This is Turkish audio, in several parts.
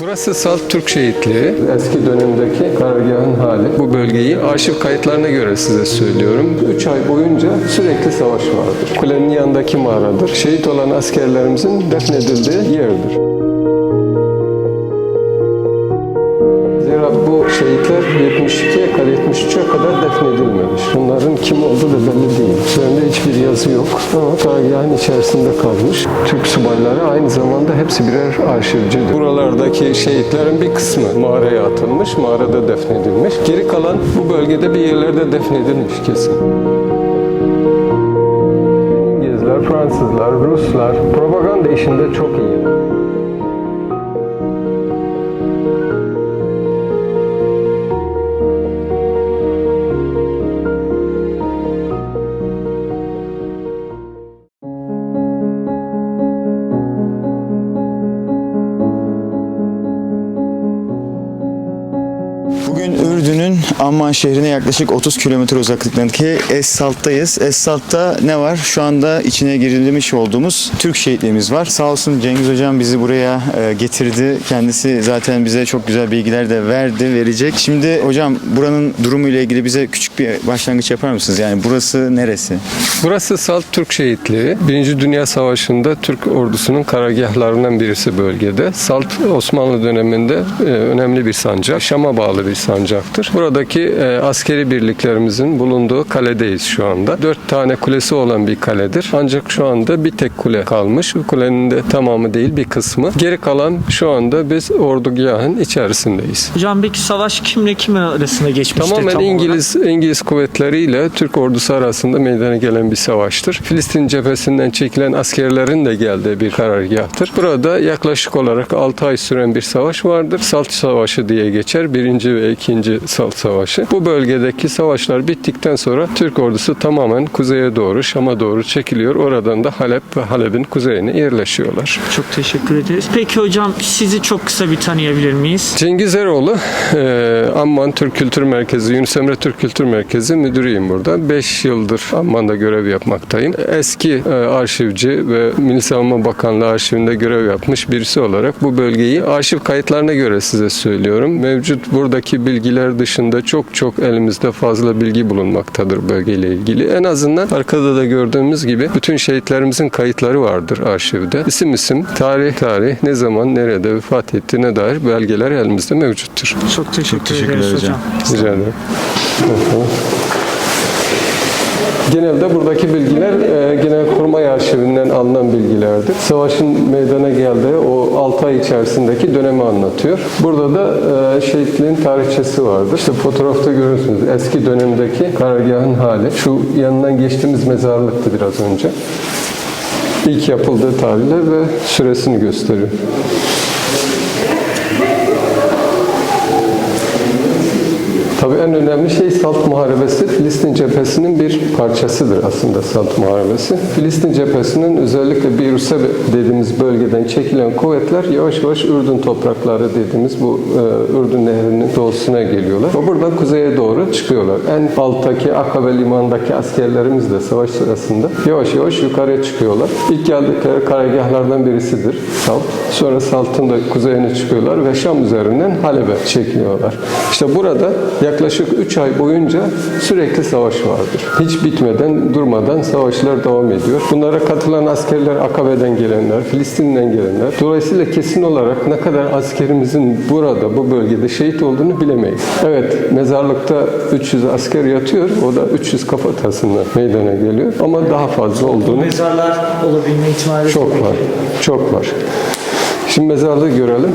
Burası Salt Türk Şehitliği. Eski dönemdeki karargahın hali. Bu bölgeyi arşiv kayıtlarına göre size söylüyorum. 3 ay boyunca sürekli savaş vardır. Kulenin yanındaki mağaradır. Şehit olan askerlerimizin defnedildiği yerdir. Yazı yok. Ama karargahın içerisinde kalmış. Türk subayları aynı zamanda hepsi birer arşivcidir. Buralardaki şehitlerin bir kısmı mağaraya atılmış, mağarada defnedilmiş. Geri kalan bu bölgede bir yerlerde defnedilmiş kesin. İngilizler, Fransızlar, Ruslar propaganda işinde çok iyi. Amman şehrine yaklaşık 30 kilometre uzaklıktaki Es-Salt'tayız. Es-Salt'ta ne var? Şu anda içine girilmiş olduğumuz Türk şehitliğimiz var. Sağ olsun Cengiz Hocam bizi buraya e, getirdi. Kendisi zaten bize çok güzel bilgiler de verdi, verecek. Şimdi hocam buranın durumu ile ilgili bize küçük bir başlangıç yapar mısınız? Yani burası neresi? Burası Salt Türk Şehitliği. Birinci Dünya Savaşı'nda Türk ordusunun karargahlarından birisi bölgede. Salt Osmanlı döneminde e, önemli bir sancak. Şam'a bağlı bir sancaktır. Buradaki e, askeri birliklerimizin bulunduğu kaledeyiz şu anda. Dört tane kulesi olan bir kaledir. Ancak şu anda bir tek kule kalmış. Bu kulenin de tamamı değil bir kısmı. Geri kalan şu anda biz ordugahın içerisindeyiz. Hocam peki savaş kimle kim arasında geçmişti Tamamen tam olarak? İngiliz İngiliz kuvvetleriyle Türk ordusu arasında meydana gelen bir savaştır. Filistin cephesinden çekilen askerlerin de geldiği bir karargahtır. Burada yaklaşık olarak 6 ay süren bir savaş vardır. Salt Savaşı diye geçer. Birinci ve ikinci Salt Savaşı. Bu bölgedeki savaşlar bittikten sonra Türk ordusu tamamen kuzeye doğru, Şam'a doğru çekiliyor. Oradan da Halep ve Halep'in kuzeyine yerleşiyorlar. Çok teşekkür ederiz. Peki hocam sizi çok kısa bir tanıyabilir miyiz? Cengiz Eroğlu, e, Amman Türk Kültür Merkezi, Yunus Emre Türk Kültür Merkezi müdürüyüm burada. 5 yıldır Amman'da görev yapmaktayım. Eski e, arşivci ve Milli Savunma Bakanlığı arşivinde görev yapmış birisi olarak bu bölgeyi arşiv kayıtlarına göre size söylüyorum. Mevcut buradaki bilgiler dışında çok çok elimizde fazla bilgi bulunmaktadır bölgeyle ilgili. En azından arkada da gördüğümüz gibi bütün şehitlerimizin kayıtları vardır arşivde. İsim isim, tarih tarih, ne zaman, nerede vefat ettiğine dair belgeler elimizde mevcuttur. Çok teşekkür, teşekkürler ederiz hocam. hocam. Rica ederim. Genelde buradaki bilgiler e, Genelkurmay Arşivinden alınan bilgilerdir. Savaşın meydana geldiği o 6 ay içerisindeki dönemi anlatıyor. Burada da e, şehitliğin tarihçesi vardır. İşte fotoğrafta görürsünüz eski dönemdeki karargahın hali. Şu yanından geçtiğimiz mezarlıktı biraz önce. İlk yapıldığı tarihler ve süresini gösteriyor. Tabii en önemli şey Salt Muharebesi. Filistin cephesinin bir parçasıdır aslında Salt Muharebesi. Filistin cephesinin özellikle bir Rusya dediğimiz bölgeden çekilen kuvvetler yavaş yavaş Ürdün toprakları dediğimiz bu e, Ürdün Nehri'nin doğusuna geliyorlar. Ve buradan kuzeye doğru çıkıyorlar. En alttaki Akabe limanındaki askerlerimiz de savaş sırasında yavaş yavaş yukarıya çıkıyorlar. İlk geldikleri karargahlardan birisidir Salt. Sonra Salt'ın da kuzeyine çıkıyorlar ve Şam üzerinden Halep'e çekiliyorlar. İşte burada yaklaşık 3 ay boyunca sürekli savaş vardır. Hiç bitmeden, durmadan savaşlar devam ediyor. Bunlara katılan askerler Akabe'den gelenler, Filistin'den gelenler. Dolayısıyla kesin olarak ne kadar askerimizin burada, bu bölgede şehit olduğunu bilemeyiz. Evet, mezarlıkta 300 asker yatıyor. O da 300 kafatasından meydana geliyor. Ama daha fazla olduğunu Mezarlar olabilme ihtimali çok var. Çok var. Şimdi mezarlığı görelim.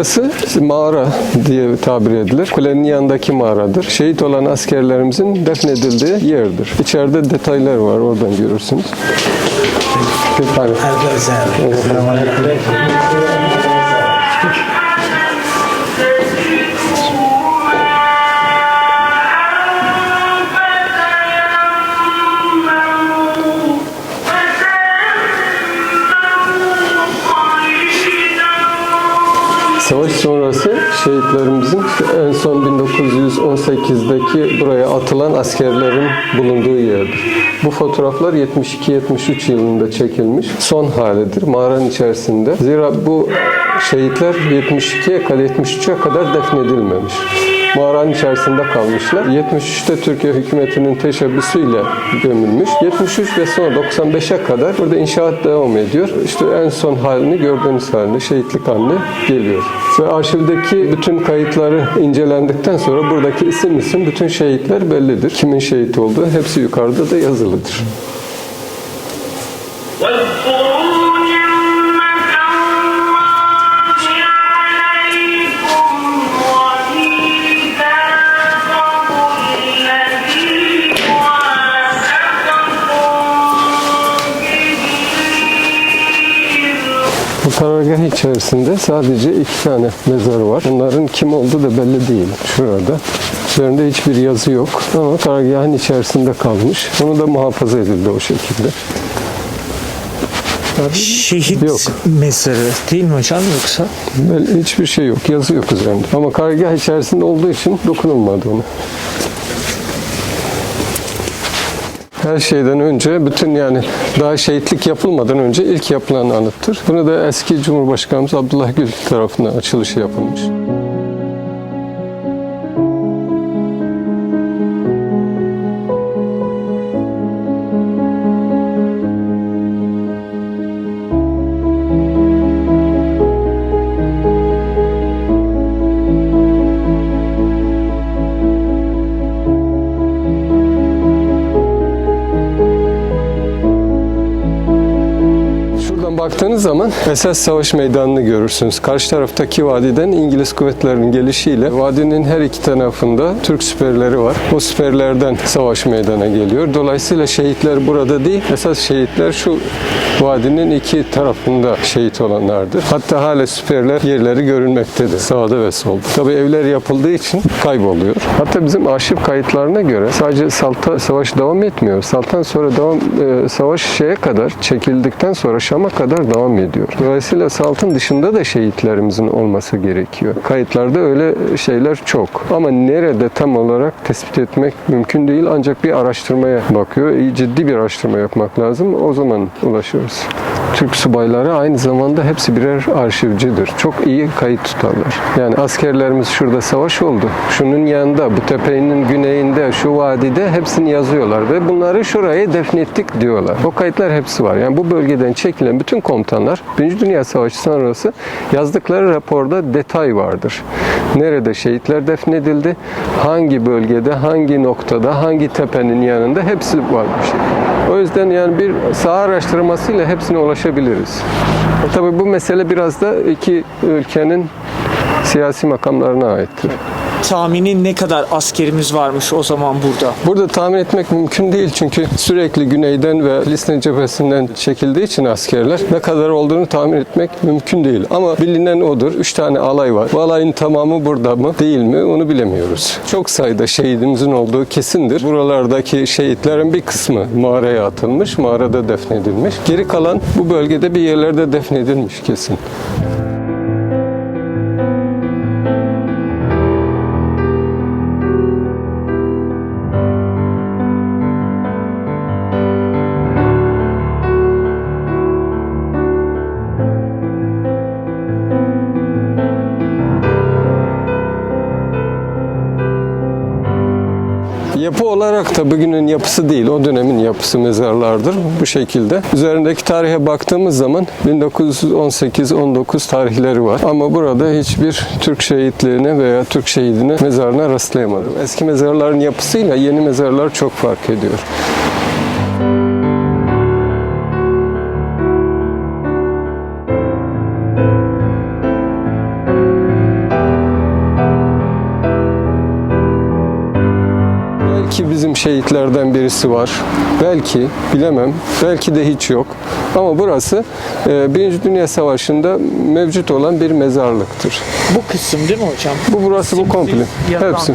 Burası mağara diye tabir edilir. Kulenin yanındaki mağaradır. Şehit olan askerlerimizin defnedildiği yerdir. İçeride detaylar var. Oradan görürsünüz. Bir tane. Savaş sonrası şehitlerimizin en son 1918'deki buraya atılan askerlerin bulunduğu yerdir. Bu fotoğraflar 72-73 yılında çekilmiş. Son halidir mağaranın içerisinde. Zira bu şehitler 72'ye kadar 73'e kadar defnedilmemiş buharan içerisinde kalmışlar. 73'te Türkiye hükümetinin teşebbüsüyle gömülmüş. 73 ve sonra 95'e kadar burada inşaat devam ediyor. İşte en son halini gördüğünüz halini, şehitlik halini geliyor. Ve arşivdeki bütün kayıtları incelendikten sonra buradaki isim isim bütün şehitler bellidir. Kimin şehit olduğu hepsi yukarıda da yazılıdır. What? İçerisinde sadece iki tane mezar var. Bunların kim olduğu da belli değil. Şurada. Üzerinde hiçbir yazı yok. Ama karargahın içerisinde kalmış. Onu da muhafaza edildi o şekilde. Şehit Yok. mezarı değil mi hocam yoksa? Hiçbir şey yok. Yazı yok üzerinde. Ama karargah içerisinde olduğu için dokunulmadı ona. Her şeyden önce bütün yani daha şehitlik yapılmadan önce ilk yapılan anıttır. Bunu da eski Cumhurbaşkanımız Abdullah Gül tarafından açılışı yapılmış. Baktığınız zaman esas savaş meydanını görürsünüz. Karşı taraftaki vadiden İngiliz kuvvetlerinin gelişiyle vadinin her iki tarafında Türk siperleri var. O siperlerden savaş meydana geliyor. Dolayısıyla şehitler burada değil, esas şehitler şu vadinin iki tarafında şehit olanlardır. Hatta hala siperler yerleri görünmektedir. Sağda ve solda. Tabii evler yapıldığı için kayboluyor. Hatta bizim arşiv kayıtlarına göre sadece Salta savaş devam etmiyor. Saltan sonra devam e, savaş şeye kadar çekildikten sonra Şam'a kadar devam ediyor. Dolayısıyla Salt'ın dışında da şehitlerimizin olması gerekiyor. Kayıtlarda öyle şeyler çok. Ama nerede tam olarak tespit etmek mümkün değil. Ancak bir araştırmaya bakıyor. İyi ciddi bir araştırma yapmak lazım. O zaman ulaşıyoruz. Türk subayları aynı zamanda hepsi birer arşivcidir. Çok iyi kayıt tutarlar. Yani askerlerimiz şurada savaş oldu. Şunun yanında, bu tepenin güneyinde, şu vadide hepsini yazıyorlar ve bunları şuraya defnettik diyorlar. O kayıtlar hepsi var. Yani bu bölgeden çekilen bütün komutanlar Birinci Dünya Savaşı sonrası yazdıkları raporda detay vardır. Nerede şehitler defnedildi, hangi bölgede, hangi noktada, hangi tepenin yanında hepsi var bir şey. O yüzden yani bir saha araştırmasıyla hepsine ulaşabiliriz. Tabii bu mesele biraz da iki ülkenin siyasi makamlarına aittir. Tahmini ne kadar askerimiz varmış o zaman burada? Burada tahmin etmek mümkün değil çünkü sürekli güneyden ve Filistin cephesinden çekildiği için askerler ne kadar olduğunu tahmin etmek mümkün değil. Ama bilinen odur. Üç tane alay var. Bu alayın tamamı burada mı değil mi onu bilemiyoruz. Çok sayıda şehidimizin olduğu kesindir. Buralardaki şehitlerin bir kısmı mağaraya atılmış, mağarada defnedilmiş. Geri kalan bu bölgede bir yerlerde defnedilmiş kesin. Olarak da bugünün yapısı değil, o dönemin yapısı mezarlardır bu şekilde. Üzerindeki tarihe baktığımız zaman 1918-19 tarihleri var. Ama burada hiçbir Türk şehitliğine veya Türk şehidine mezarına rastlayamadım. Eski mezarların yapısıyla yeni mezarlar çok fark ediyor. Şehitlerden birisi var. Belki, bilemem. Belki de hiç yok. Ama burası e, Birinci Dünya Savaşı'nda mevcut olan bir mezarlıktır. Bu kısım değil mi hocam? Bu burası bu Simli komple. Hepsi.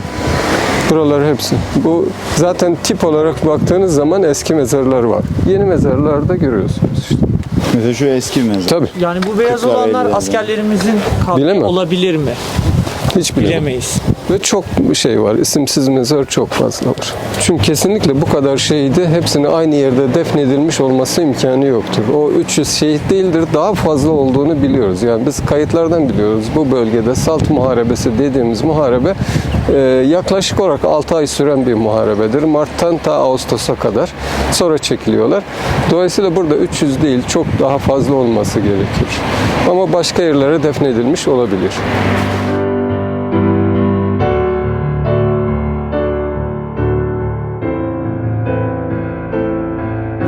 Buralar hepsi. Bu zaten tip olarak baktığınız zaman eski mezarlar var. Yeni mezarlarda görüyorsunuz işte. Mesela şu eski mezar. Tabii. Yani bu beyaz Kırklar, olanlar askerlerimizin Bilemem. olabilir mi? Hiç bilemem. Bilemeyiz. Ve çok şey var. isimsiz mezar çok fazla var. Çünkü kesinlikle bu kadar şehidi hepsini aynı yerde defnedilmiş olması imkanı yoktur. O 300 şehit değildir. Daha fazla olduğunu biliyoruz. Yani biz kayıtlardan biliyoruz. Bu bölgede Salt Muharebesi dediğimiz muharebe e, yaklaşık olarak 6 ay süren bir muharebedir. Mart'tan ta Ağustos'a kadar. Sonra çekiliyorlar. Dolayısıyla burada 300 değil çok daha fazla olması gerekir. Ama başka yerlere defnedilmiş olabilir.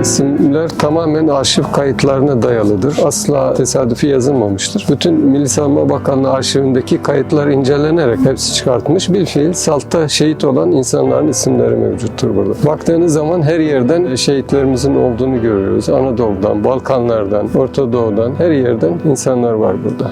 İsimler tamamen arşiv kayıtlarına dayalıdır. Asla tesadüfi yazılmamıştır. Bütün Milli Savunma Bakanlığı arşivindeki kayıtlar incelenerek hepsi çıkartmış. Bir fiil saltta şehit olan insanların isimleri mevcuttur burada. Baktığınız zaman her yerden şehitlerimizin olduğunu görüyoruz. Anadolu'dan, Balkanlardan, Orta Doğu'dan her yerden insanlar var burada.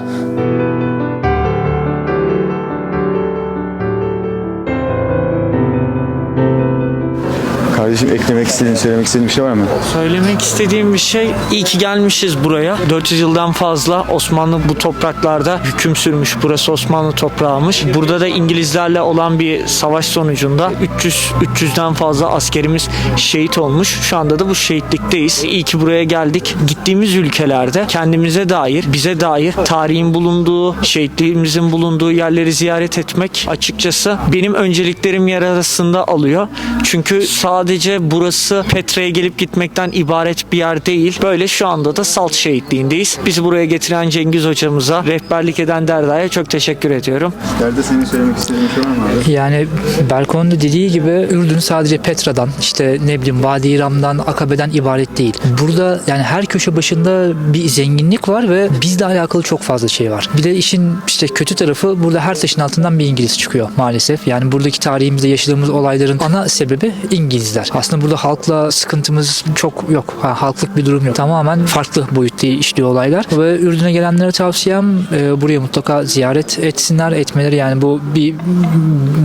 Kardeşim eklemek istediğin, söylemek istediğin bir şey var mı? Söylemek istediğim bir şey iyi ki gelmişiz buraya. 400 yıldan fazla Osmanlı bu topraklarda hüküm sürmüş. Burası Osmanlı toprağımış. Burada da İngilizlerle olan bir savaş sonucunda 300 300'den fazla askerimiz şehit olmuş. Şu anda da bu şehitlikteyiz. İyi ki buraya geldik. Gittiğimiz ülkelerde kendimize dair, bize dair tarihin bulunduğu, şehitliğimizin bulunduğu yerleri ziyaret etmek açıkçası benim önceliklerim yer arasında alıyor. Çünkü sadece burası Petre'ye gelip gitmekten ibaret bir yer değil. Böyle şu anda da Salt Şehitliği'ndeyiz. Bizi buraya getiren Cengiz hocamıza, rehberlik eden Derda'ya çok teşekkür ediyorum. Derdi senin söylemek istediğin şey var mı abi? Yani Berkon'un da dediği gibi Ürdün sadece Petra'dan işte ne bileyim Vadi İram'dan Akabe'den ibaret değil. Burada yani her köşe başında bir zenginlik var ve bizle alakalı çok fazla şey var. Bir de işin işte kötü tarafı burada her taşın altından bir İngiliz çıkıyor maalesef. Yani buradaki tarihimizde yaşadığımız olayların ana sebebi İngilizler. Aslında burada halkla sıkıntımız çok yok. Ha, halklık bir durum yok. Tamamen farklı boyutta işliyor olaylar. Ve Ürdün'e gelenlere tavsiyem e, buraya mutlaka ziyaret etsinler, etmeleri. Yani bu bir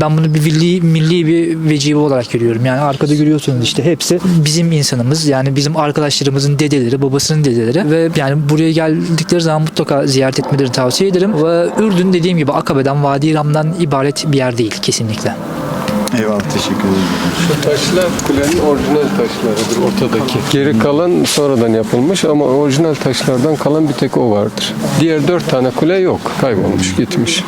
ben bunu bir milli, milli bir vecibe olarak görüyorum. Yani arkada görüyorsunuz işte hepsi bizim insanımız. Yani bizim arkadaşlarımızın dedeleri, babasının dedeleri ve yani buraya geldikleri zaman mutlaka ziyaret etmelerini tavsiye ederim. Ve Ürdün dediğim gibi Akabe'den, Vadi İram'dan ibaret bir yer değil kesinlikle. Eyvallah teşekkür ederim. Şu taşlar kulenin orijinal taşlarıdır ortadaki. Geri kalan sonradan yapılmış ama orijinal taşlardan kalan bir tek o vardır. Diğer dört tane kule yok. Kaybolmuş, gitmiş.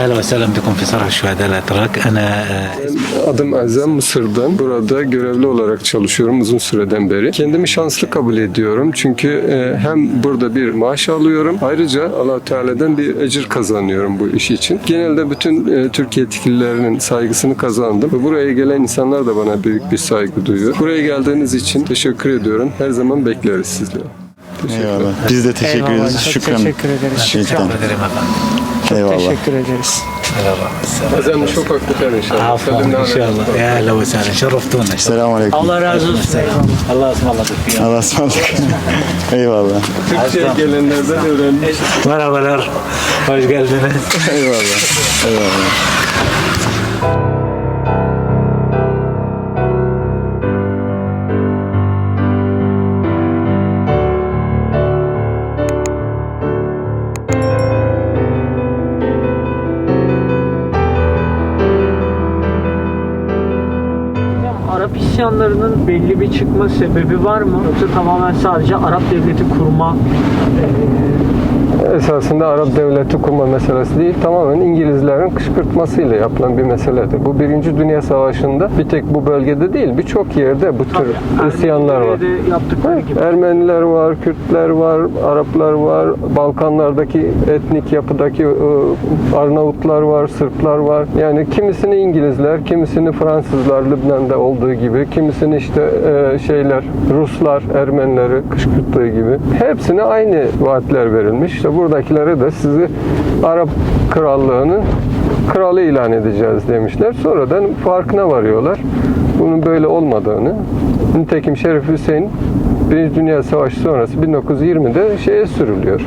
اهلا وسهلا بكم في صرح الشهداء الاتراك انا آه، Adım Azem Mısır'dan. Burada görevli olarak çalışıyorum uzun süreden beri. Kendimi şanslı kabul ediyorum. Çünkü e, hem burada bir maaş alıyorum. Ayrıca allah Teala'dan bir ecir kazanıyorum bu iş için. Genelde bütün e, Türkiye yetkililerinin saygısını kazandım. Ve buraya gelen insanlar da bana büyük bir saygı duyuyor. Buraya geldiğiniz için teşekkür ediyorum. Her zaman bekleriz sizleri. Eyvallah. Biz de teşekkür ederiz. Şükran. Teşekkür ederiz. Şükran. Teşekkür. Çok Eyvallah. teşekkür ederiz. Azam çok haklıklar inşallah. Afiyet inşallah. Ya Allah ve sen şereftuğuna. Selamun aleyküm. Allah razı olsun. Allah ısmarladık. Allah ısmarladık. Eyvallah. Türkçe gelenlerden öğrenmiş. Merhabalar. Hoş geldiniz. Eyvallah. Eyvallah. Belli bir çıkma sebebi var mı? Yoksa tamamen sadece Arap devleti kurma esasında Arap devleti kurma meselesi değil, tamamen İngilizlerin kışkırtmasıyla yapılan bir meseledir. Bu Birinci Dünya Savaşı'nda bir tek bu bölgede değil, birçok yerde bu tür isyanlar var. Gibi. Ermeniler var, Kürtler var, Araplar var, Balkanlardaki etnik yapıdaki e, Arnavutlar var, Sırplar var. Yani kimisini İngilizler, kimisini Fransızlar Lübnan'da olduğu gibi, kimisini işte e, şeyler Ruslar, Ermenileri kışkırttığı gibi. Hepsine aynı vaatler verilmiş. İşte buradakilere de sizi Arap Krallığı'nın kralı ilan edeceğiz demişler. Sonradan farkına varıyorlar. Bunun böyle olmadığını. Nitekim Şerif Hüseyin Birinci Dünya Savaşı sonrası 1920'de şeye sürülüyor.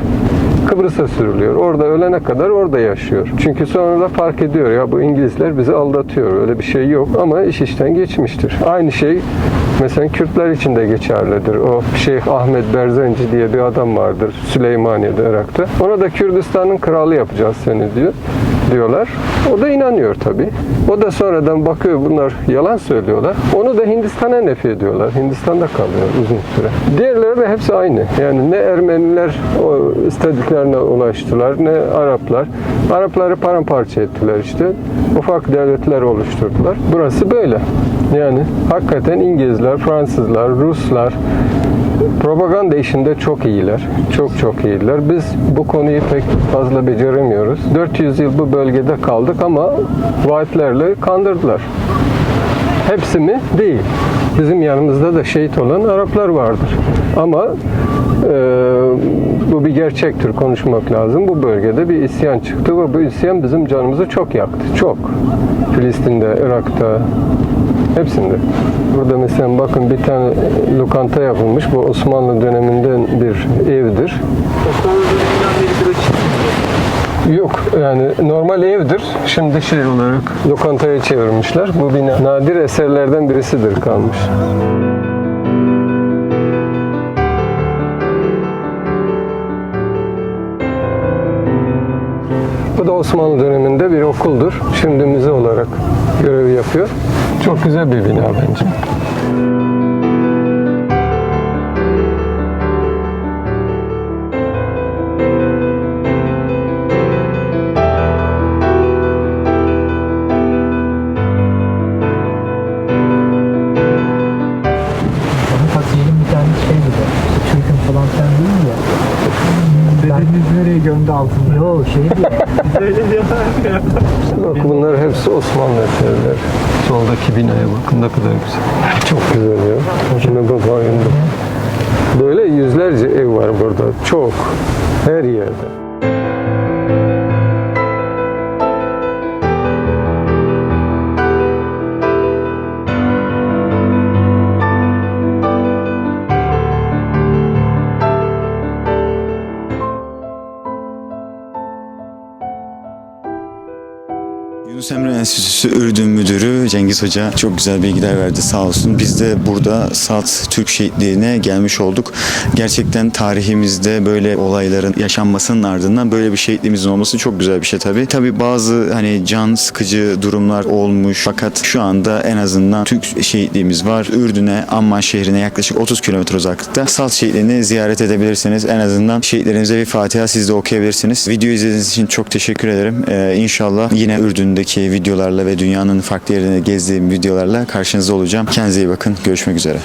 Kıbrıs'a sürülüyor. Orada ölene kadar orada yaşıyor. Çünkü sonra da fark ediyor ya bu İngilizler bizi aldatıyor. Öyle bir şey yok ama iş işten geçmiştir. Aynı şey mesela Kürtler için de geçerlidir. O Şeyh Ahmet Berzenci diye bir adam vardır Süleymaniye'de Irak'ta. Ona da Kürdistan'ın kralı yapacağız seni diyor diyorlar. O da inanıyor tabii. O da sonradan bakıyor bunlar yalan söylüyorlar. Onu da Hindistan'a nef ediyorlar. Hindistan'da kalıyor uzun süre. Diğerleri de hepsi aynı. Yani ne Ermeniler o istediklerine ulaştılar ne Araplar. Arapları paramparça ettiler işte. Ufak devletler oluşturdular. Burası böyle. Yani hakikaten İngilizler, Fransızlar, Ruslar, Propaganda işinde çok iyiler. Çok çok iyiler. Biz bu konuyu pek fazla beceremiyoruz. 400 yıl bu bölgede kaldık ama White'lerle kandırdılar. Hepsi mi? Değil. Bizim yanımızda da şehit olan Araplar vardır. Ama e, bu bir gerçektir. Konuşmak lazım. Bu bölgede bir isyan çıktı ve bu isyan bizim canımızı çok yaktı. Çok. Filistin'de, Irak'ta, Hepsinde. Burada mesela bakın bir tane lokanta yapılmış. Bu Osmanlı döneminden bir evdir. Yok yani normal evdir. Şimdi şey olarak lokantaya çevirmişler. Bu bina nadir eserlerden birisidir kalmış. Bu da Osmanlı döneminde bir okuldur. Şimdi müze olarak görev yapıyor. Çok güzel bir bina bence. Ne kadar güzel. Çok güzel ya. Şuna bak. Böyle yüzlerce ev var burada. Çok. Her yerde. Enstitüsü Ürdün Müdürü Cengiz Hoca çok güzel bilgiler verdi sağ olsun. Biz de burada Salt Türk Şehitliği'ne gelmiş olduk. Gerçekten tarihimizde böyle olayların yaşanmasının ardından böyle bir şehitliğimizin olması çok güzel bir şey tabii. Tabii bazı hani can sıkıcı durumlar olmuş fakat şu anda en azından Türk şehitliğimiz var. Ürdün'e, Amman şehrine yaklaşık 30 kilometre uzaklıkta. Salt Şehitliği'ni ziyaret edebilirsiniz. En azından şehitlerimize bir Fatiha siz de okuyabilirsiniz. Video izlediğiniz için çok teşekkür ederim. Ee, inşallah yine Ürdün'deki videolarla ve dünyanın farklı yerine gezdiğim videolarla karşınızda olacağım. Kendinize iyi bakın. Görüşmek üzere.